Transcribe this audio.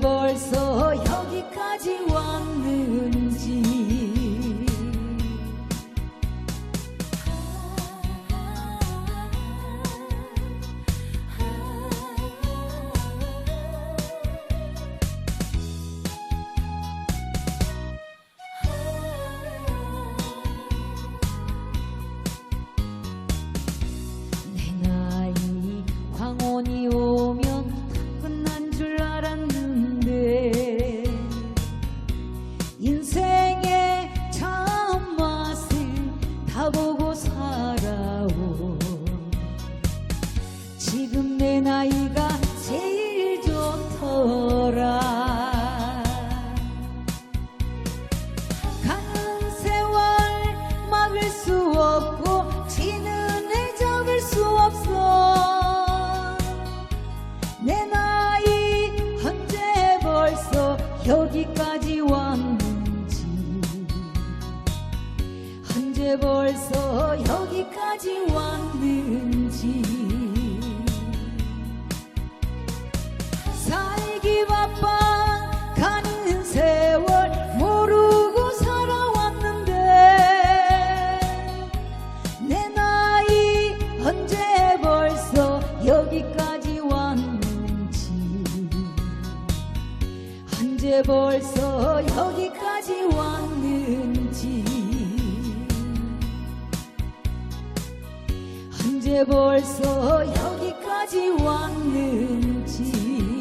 벌써 여기까지 왔는지 인생의 참맛을 다 보고 살아온 지금 내 나이가 벌써 여기까지 왔는지. 살기 바빠 가는 세월 모르고 살아왔는데 내 나이 언제 벌써 여기까지 왔는지. 언제 벌써 여기까지 왔는지 언제 벌써 여기까지 왔는지